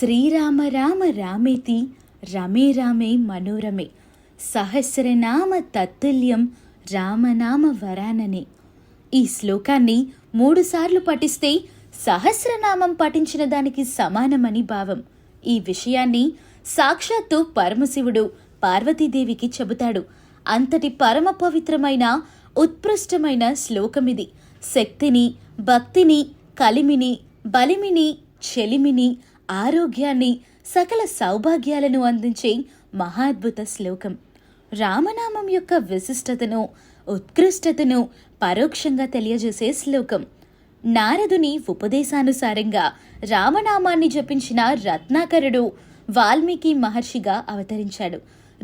శ్రీరామ రామ రామేతి రమే రామే మనోరమే సహస్రనామ తత్తుల్యం రామనామ వరాననే. ఈ శ్లోకాన్ని మూడుసార్లు పఠిస్తే సహస్రనామం పఠించిన దానికి సమానమని భావం. ఈ విషయాన్ని సాక్షాత్తు పరమశివుడు పార్వతీదేవికి చెబుతాడు. అంతటి పరమ పవిత్రమైన ఉత్కృష్టమైన శ్లోకమిది శక్తిని భక్తిని కలిమిని బలిమిని చెలిమిని ఆరోగ్యాన్ని సకల సౌభాగ్యాలను అందించే మహాద్భుత శ్లోకం. రామనామం యొక్క విశిష్టతను ఉత్కృష్టతను పరోక్షంగా తెలియజేసే శ్లోకం. నారదుని ఉపదేశానుసారంగా రామనామాన్ని జపించిన రత్నాకరుడు వాల్మీకి మహర్షిగా అవతరించాడు.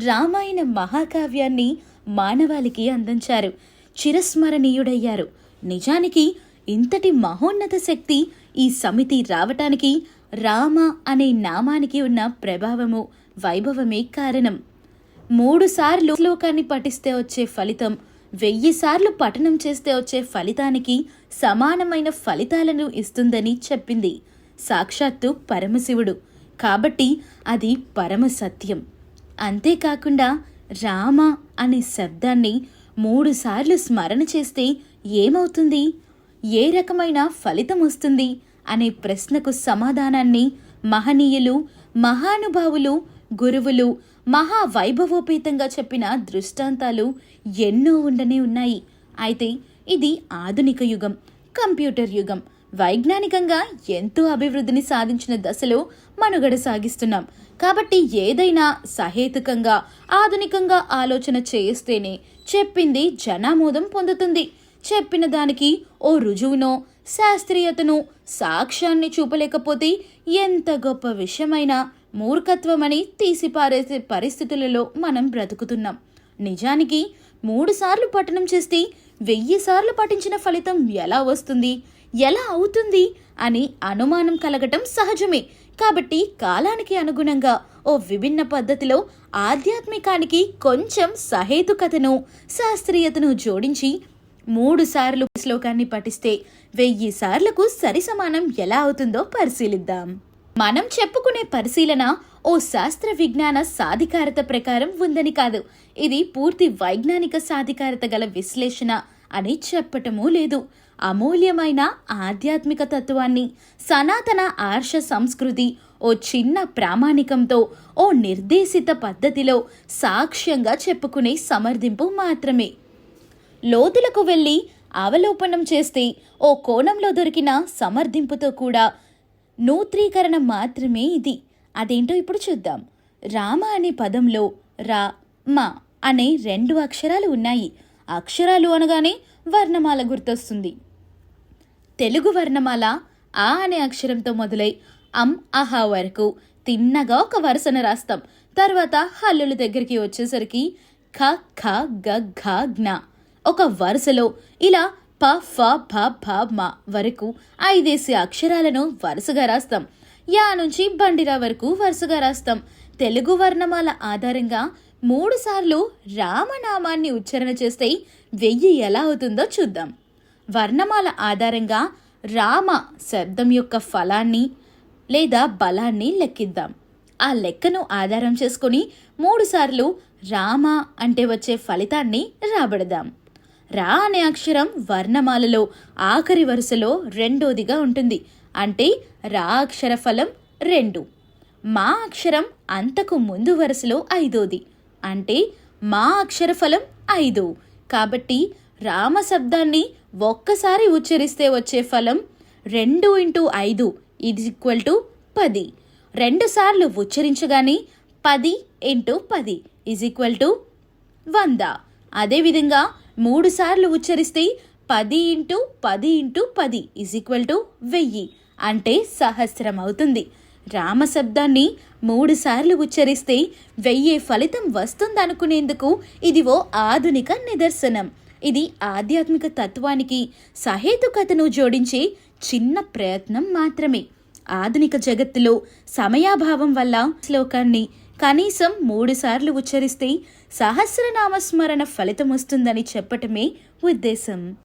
రామాయణ మహాకావ్యాన్ని మానవాళికి అందించారు. చిరస్మరణీయుడయ్యారు. నిజానికి ఇంతటి మహోన్నత శక్తి ఈ సమితి రావటానికి రామ అనే నామానికి ఉన్న ప్రభావము వైభవమే కారణం. మూడుసార్లు శ్లోకాన్ని పఠిస్తే వచ్చే ఫలితం వెయ్యి సార్లు పఠనం చేస్తే వచ్చే ఫలితానికి సమానమైన ఫలితాలను ఇస్తుందని చెప్పింది సాక్షాత్తు పరమశివుడు. కాబట్టి అది పరమ సత్యం అంతేకాకుండా రామ అనే శబ్దాన్ని మూడుసార్లు స్మరణ చేస్తే ఏమవుతుంది? ఏ రకమైన ఫలితం వస్తుంది? అనే ప్రశ్నకు సమాధానాన్ని మహనీయులు మహానుభావులు గురువులు మహా వైభవోపేతంగా చెప్పిన దృష్టాంతాలు ఎన్నో ఉండనే ఉన్నాయి. అయితే ఇది ఆధునిక యుగం కంప్యూటర్ యుగం. వైజ్ఞానికంగా ఎంతో అభివృద్ధిని సాధించిన దశలో మనుగడ సాగిస్తున్నాం. కాబట్టి ఏదైనా సహేతుకంగా ఆధునికంగా ఆలోచన చేస్తేనే చెప్పింది జనామోదం పొందుతుంది. చెప్పిన దానికి ఓ రుజువునో శాస్త్రీయతను సాక్ష్యాన్ని చూపలేకపోతే ఎంత గొప్ప విషయమైనా మూర్ఖత్వమని తీసిపారేసే పరిస్థితులలో మనం బ్రతుకుతున్నాం. నిజానికి మూడుసార్లు పఠనం చేస్తే వెయ్యి సార్లు పఠించిన ఫలితం ఎలా వస్తుంది ఎలా అవుతుంది అని అనుమానం కలగటం సహజమే. కాబట్టి కాలానికి అనుగుణంగా ఓ విభిన్న పద్ధతిలో ఆధ్యాత్మికానికి కొంచెం సహేతుకతను శాస్త్రీయతను జోడించి మూడు సార్లు శ్లోకాన్ని పఠిస్తే వెయ్యి సార్లకు సరిసమానం ఎలా అవుతుందో పరిశీలిద్దాం. మనం చెప్పుకునే పరిశీలన ఓ శాస్త్ర విజ్ఞాన సాధికారత ప్రకారం ఉందని కాదు. ఇది పూర్తి వైజ్ఞానిక సాధికారత గల విశ్లేషణ అని చెప్పటమూ లేదు. అమూల్యమైన ఆధ్యాత్మిక తత్వాన్ని సనాతన ఆర్ష సంస్కృతి ఓ చిన్న ప్రామాణికంతో ఓ నిర్దేశిత పద్ధతిలో సాక్ష్యంగా చెప్పుకునే సమర్థింపు మాత్రమే. లోతులకు వెళ్ళి అవలోపనం చేస్తే ఓ కోణంలో దొరికిన సమర్థింపుతో కూడా నూత్రీకరణ మాత్రమే ఇది. అదేంటో ఇప్పుడు చూద్దాం. రామ అనే పదంలో రా మా అనే రెండు అక్షరాలు ఉన్నాయి. అక్షరాలు అనగానే వర్ణమాల గుర్తొస్తుంది. తెలుగు వర్ణమాల ఆ అనే అక్షరంతో మొదలై అం అహా వరకు తిన్నగా ఒక వరుసన రాస్తాం. తర్వాత హల్లుల దగ్గరికి వచ్చేసరికి ఖ ఖ గ ఘ జ్ఞ ఒక వరుసలో ఇలా ప ఫ భ భ మ వరకు ఐదేసి అక్షరాలను వరుసగా రాస్తాం. యా నుంచి బండిరా వరకు వరుసగా రాస్తాం. తెలుగు వర్ణమాల ఆధారంగా మూడు సార్లు రామనామాన్ని ఉచ్చారణ చేస్తే వెయ్యి ఎలా అవుతుందో చూద్దాం. వర్ణమాల ఆధారంగా రామ శబ్దం యొక్క ఫలాన్ని లేదా బలాన్ని లెక్కిద్దాం. ఆ లెక్కను ఆధారం చేసుకొని మూడుసార్లు రామ అంటే వచ్చే ఫలితాన్ని రాబడదాం. రా అనే అక్షరం వర్ణమాలలో ఆఖరి వరుసలో రెండోదిగా ఉంటుంది. అంటే రా అక్షర ఫలం రెండు. మా అక్షరం అంతకు ముందు వరుసలో ఐదోది. అంటే మా అక్షర ఫలం ఐదు. కాబట్టి రామ శబ్దాన్ని ఒక్కసారి ఉచ్చరిస్తే వచ్చే ఫలం రెండు ఇంటూ ఐదు ఇది ఈక్వల్ టు పది. రెండు సార్లు ఉచ్చరించగానే పది ఇంటూ పది ఈజ్ ఈక్వల్ టు వంద. అదేవిధంగా మూడు సార్లు ఉచ్చరిస్తే పది ఇంటూ పది ఇంటూ పది ఈజ్ ఈక్వల్ టు వెయ్యి అంటే సహస్రం అవుతుంది. రామ శబ్దాన్ని మూడు సార్లు ఉచ్చరిస్తే వెయ్యి ఫలితం వస్తుందనుకునేందుకు ఇది ఓ ఆధునిక నిదర్శనం. ఇది ఆధ్యాత్మిక తత్వానికి సహేతుకతను జోడించే చిన్న ప్రయత్నం మాత్రమే. ఆధునిక జగత్తులో సమయాభావం వల్ల శ్లోకాన్ని కనీసం మూడుసార్లు ఉచ్చరిస్తే సహస్రనామస్మరణ ఫలితం వస్తుందని చెప్పటమే ఉద్దేశం.